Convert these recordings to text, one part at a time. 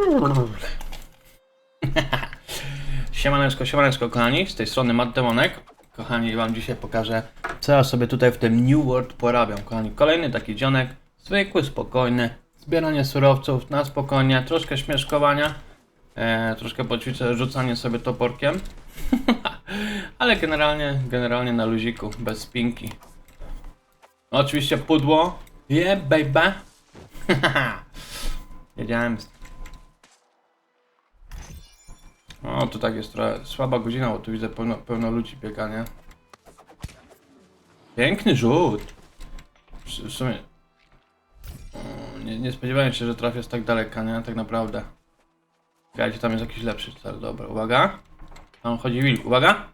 Siemaneczko, siemaneczko kochani, z tej strony Matt Demonek. Kochani, wam dzisiaj pokażę, co ja sobie tutaj w tym New World porabiam. Kochani, kolejny taki dzionek, zwykły, spokojny, zbieranie surowców na spokojnie, troszkę śmieszkowania, e, troszkę poćwiczę rzucanie sobie toporkiem, ale generalnie, generalnie na luziku, bez spinki. Oczywiście pudło, yeah baby, jedziałem O, tu tak jest trochę słaba godzina, bo tu widzę pełno, pełno ludzi biega, nie? Piękny rzut! W sumie... Nie, nie spodziewałem się, że trafię z tak daleka, nie? Tak naprawdę. Gajcie, tam jest jakiś lepszy cel, dobra, uwaga. Tam chodzi wilk, uwaga!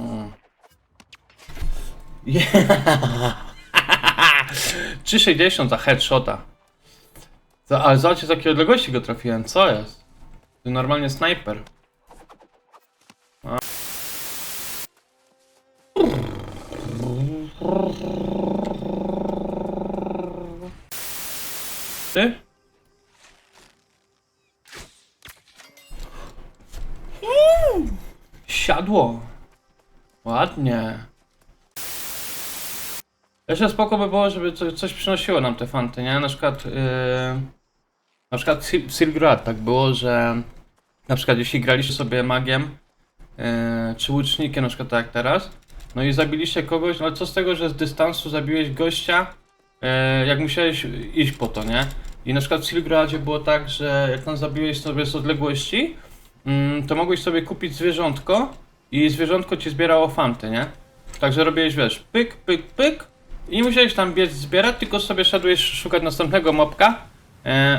O. Yeah. 3,60 za headshota. Ale zobaczcie, z jakiej odległości go trafiłem, co jest? To normalnie snajper. A. Ty? Siadło. Ładnie. Jeszcze spoko by było, żeby co, coś przynosiło nam te fanty, nie? Na przykład... Yy... Na przykład Sil- Silgrad tak było, że na przykład jeśli graliście sobie magiem e, czy łucznikiem, na przykład tak jak teraz, no i zabiliście kogoś, no ale co z tego, że z dystansu zabiłeś gościa, e, jak musiałeś iść po to, nie? I na przykład w Silgradzie było tak, że jak tam zabiłeś sobie z odległości, mm, to mogłeś sobie kupić zwierzątko i zwierzątko ci zbierało fanty, nie? Także robiłeś, wiesz, pyk, pyk, pyk i nie musiałeś tam biec zbierać, tylko sobie szedłeś szukać następnego mopka,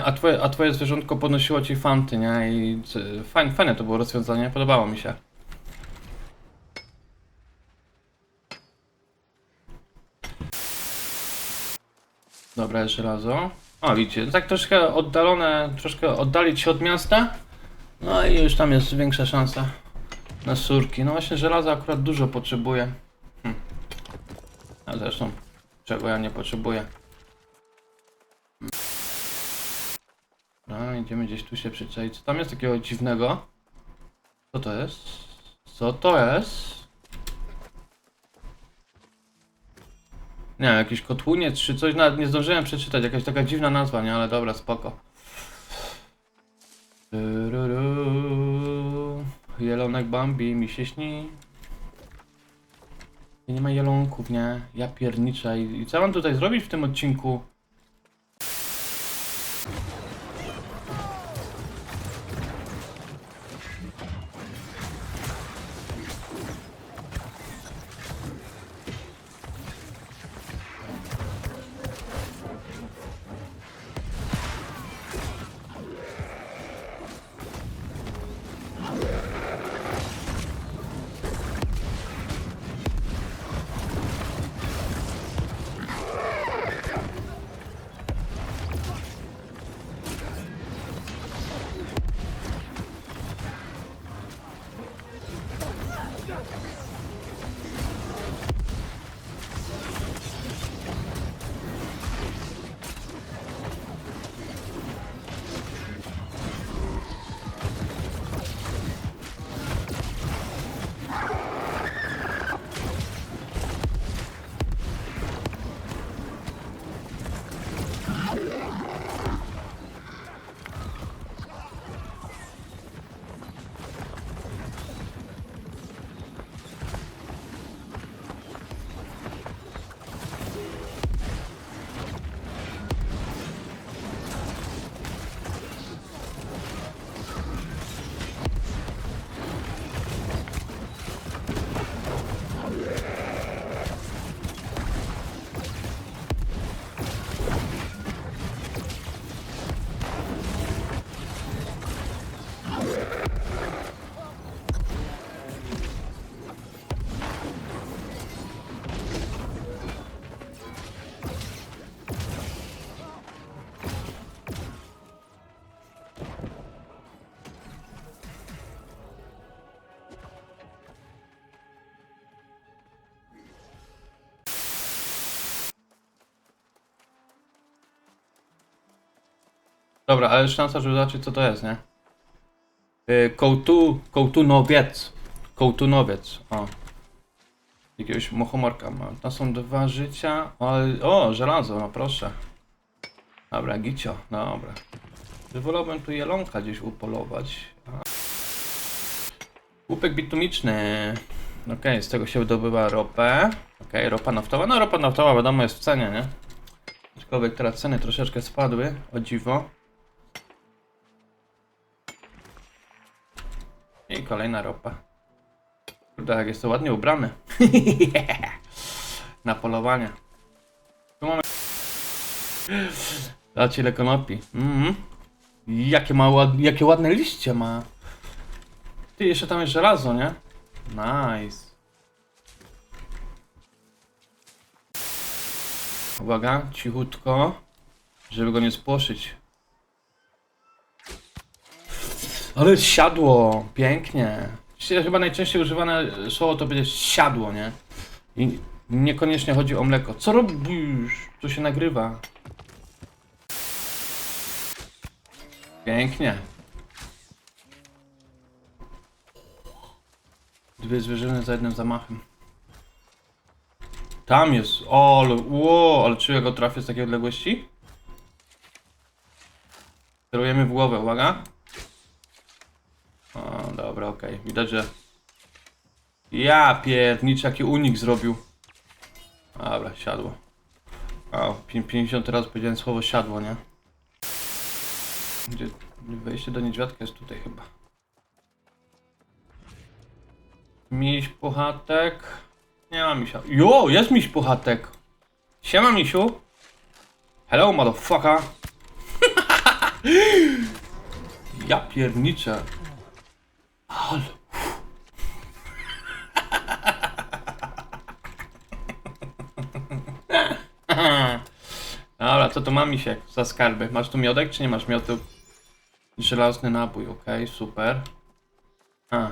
a, twoje, a twoje zwierzątko podnosiło ci fanty, nie? I fajne, fajne to było rozwiązanie, podobało mi się. Dobra, żelazo. O, widzicie, tak troszkę oddalone, troszkę oddalić się od miasta. No i już tam jest większa szansa na surki. No właśnie żelaza akurat dużo potrzebuję. Hm. A zresztą, czego ja nie potrzebuję. Dobra, idziemy gdzieś tu się przyczaić. Co tam jest takiego dziwnego? Co to jest? Co to jest? Nie wiem, jakieś kotłuniec czy coś, nawet nie zdążyłem przeczytać, jakaś taka dziwna nazwa, nie? Ale dobra, spoko. Jelonek Bambi mi się śni. Nie ma jelonków, nie? Ja pierniczę. I, I co mam tutaj zrobić w tym odcinku? Dobra, ale szansa, żeby zobaczyć co to jest, nie? Yy, kołtu, kołtunowiec. Kołtunowiec, o. Jakiegoś mochomorka ma. To są dwa życia, ale... O, żelazo, no proszę. Dobra, gicio, dobra. Wolałbym tu jelonka gdzieś upolować. Łupek bitumiczny. Okej, z tego się wydobywa ropę. Okej, ropa naftowa. No ropa naftowa wiadomo jest w cenie, nie? Aczkolwiek teraz ceny troszeczkę spadły, o dziwo. I kolejna ropa. Kurde, jak jest to ładnie ubrany. Na polowanie. Tu mamy... Zobaczcie ile konopi. Mhm. Jakie ma ład... jakie ładne liście ma. Ty, jeszcze tam jest żelazo, nie? Nice. Uwaga, cichutko, żeby go nie spłoszyć. Ale siadło, pięknie. Chyba najczęściej używane słowo to będzie siadło, nie? I niekoniecznie chodzi o mleko. Co robisz? Tu się nagrywa. Pięknie. Dwie zwierzyny za jednym zamachem. Tam jest. O, ale, ło, ale czy ja go trafię z takiej odległości? Kierujemy w głowę, uwaga. Okej. Widać, że... Ja pierniczy, jaki unik zrobił. Dobra, siadło. O, 50 teraz powiedziałem słowo siadło, nie? Gdzie wejście do niedźwiadka jest tutaj chyba. Miś puchatek. Nie ma misia. Jo, jest miś puchatek. Siema misiu. Hello motherfucker. ja pierniczę. Ale. Dobra, co to ma misiek za skarby? Masz tu miodek, czy nie masz miodu? Żelazny nabój, okej, super. A.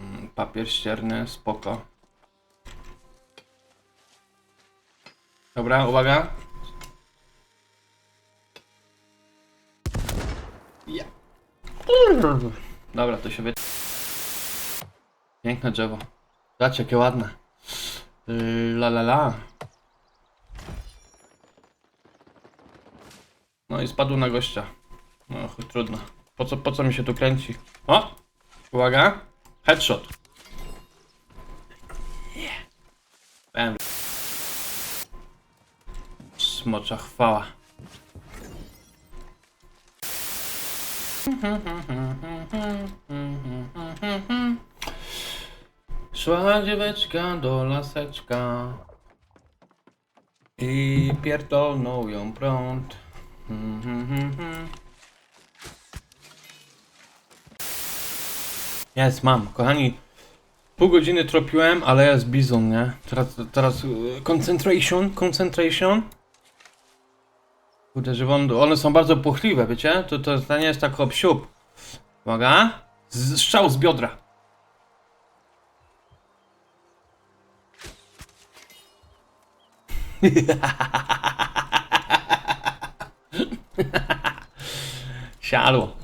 Mm, Papier ścierny, spoko. Dobra, uwaga. Dobra, to się wy... Piękne drzewo. Zobaczcie, jakie ładne. Yy, La la la. No i spadł na gościa. No chuj, trudno. Po co, po co mi się tu kręci? O! Uwaga! Headshot. Yeah. Smocza chwała. Szła dzieweczka do laseczka i pierdolnął ją prąd. Jest, mam. Kochani, pół godziny tropiłem, ale jest bizon, nie? Teraz, teraz y, concentration, concentration. Kurde, że on, one są bardzo płochliwe, wiecie? To, to, to nie jest tak hop siup. Uwaga. Z, strzał z biodra. Siadło.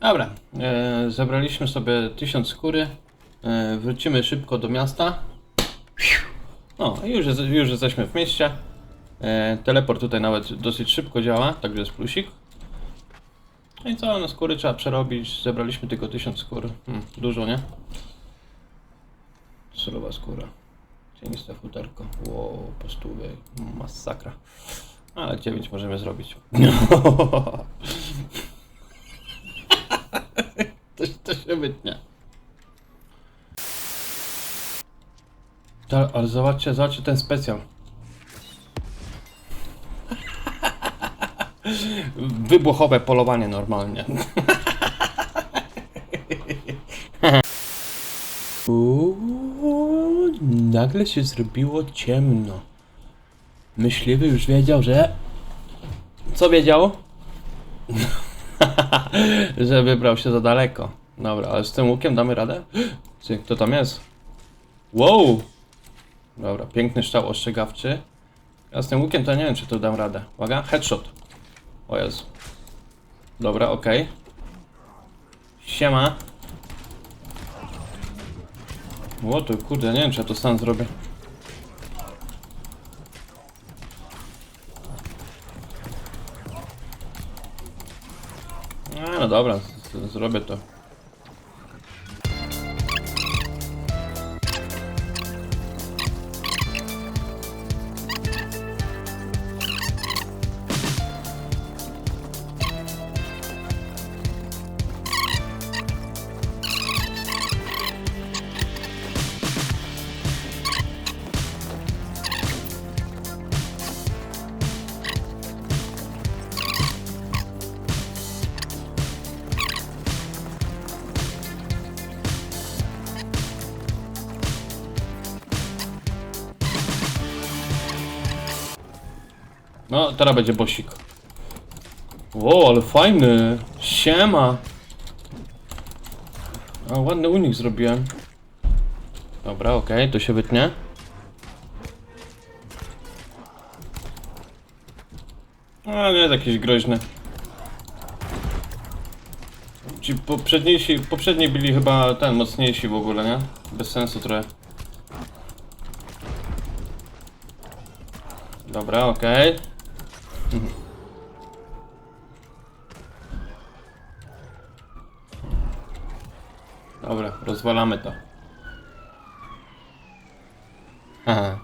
Dobra, e, zebraliśmy sobie 1000 skóry. E, wrócimy szybko do miasta. O, i już, już jesteśmy w mieście. E, teleport tutaj nawet dosyć szybko działa, także jest plusik. No i co, no skóry trzeba przerobić. Zebraliśmy tylko 1000 skór. Hmm, dużo, nie? Surowa skóra. Cieniste futerko. Wow, po stówie. Masakra. Ale 9 możemy zrobić. to, to się wytnie. Ta, ale zobaczcie, zobaczcie ten specjal. Wybuchowe polowanie normalnie. Uuu, nagle się zrobiło ciemno. Myśliwy już wiedział, że... Co wiedział? że wybrał się za daleko. Dobra, ale z tym łukiem damy radę? Ty, kto tam jest? Wow! Dobra, piękny strzał ostrzegawczy. Ja z tym łukiem to nie wiem, czy to dam radę. Uwaga, headshot. O Jezu. Dobra, okej. Siema. O to kurde, nie wiem, czy ja to sam zrobię. No, dobra, zrobię to. No, teraz będzie bosik. Wow, ale fajny. Siema. A, ładny unik zrobiłem. Dobra, okej, to się wytnie. A, nie jest jakiś groźny. Ci poprzedniejsi, poprzedni byli chyba ten, mocniejsi w ogóle, nie? Bez sensu trochę. Dobra, okej. Dobra, rozwalamy to. Aha.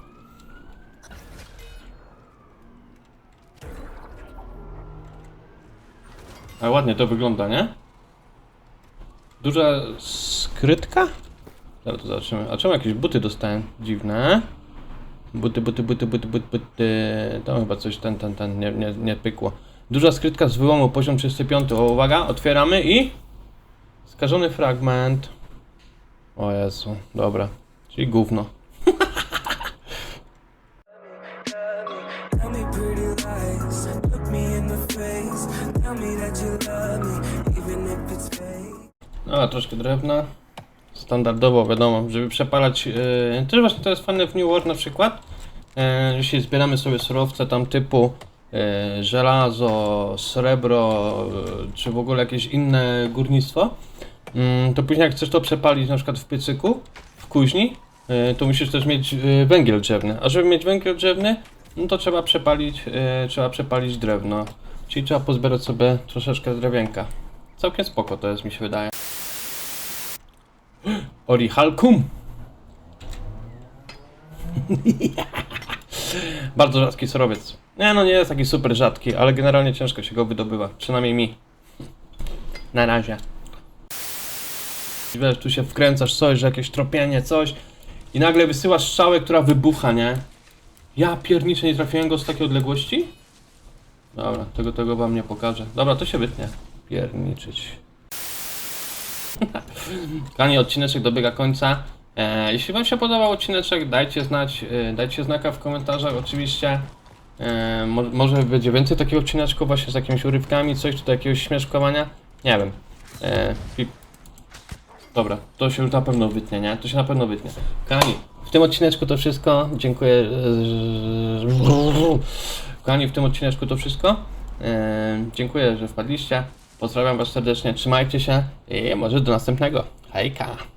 Ale ładnie to wygląda, nie? Duża skrytka? Zaraz to zobaczymy. A czemu jakieś buty dostałem? Dziwne. Buty, buty, buty, buty, buty, buty. To chyba coś ten, ten, ten nie, nie, nie pykło. Duża skrytka z wyłomu, poziom 35. O, uwaga, otwieramy i... Skażony fragment. O Jezu, dobra. Czyli gówno. No, troszkę drewna. Standardowo, wiadomo, żeby przepalać. Yy, też właśnie to jest fajne w New World na przykład. Yy, jeśli zbieramy sobie surowce tam typu yy, żelazo, srebro, yy, czy w ogóle jakieś inne górnictwo, yy, to później jak chcesz to przepalić na przykład w piecyku, w kuźni, yy, to musisz też mieć yy, węgiel drzewny. A żeby mieć węgiel drzewny, no to trzeba przepalić, yy, trzeba przepalić drewno. Czyli trzeba pozbierać sobie troszeczkę drewienka. Całkiem spoko to jest, mi się wydaje. Orihalkum. Bardzo rzadki surowiec. Nie no, nie jest taki super rzadki, ale generalnie ciężko się go wydobywa. Przynajmniej mi. Na razie. Wiesz, tu się wkręcasz coś, że jakieś tropienie, coś i nagle wysyłasz strzałę, która wybucha, nie? Ja pierniczę, nie trafiłem go z takiej odległości? Dobra, tego, tego wam nie pokażę. Dobra, to się wytnie. Pierniczyć. Kochani, odcineczek dobiega końca. E, jeśli Wam się podobał odcineczek, dajcie znać, e, dajcie znaka w komentarzach oczywiście. E, mo może będzie więcej takich odcineczków właśnie z jakimiś urywkami, coś tutaj jakiegoś śmieszkowania. Nie wiem. E, pi- Dobra, to się już na pewno wytnie, nie? To się na pewno wytnie. Kochani, w tym odcineczku to wszystko. Dziękuję. e, Kochani, w tym odcineczku to wszystko. E, dziękuję, że wpadliście. Pozdrawiam Was serdecznie, trzymajcie się i może do następnego. Hejka!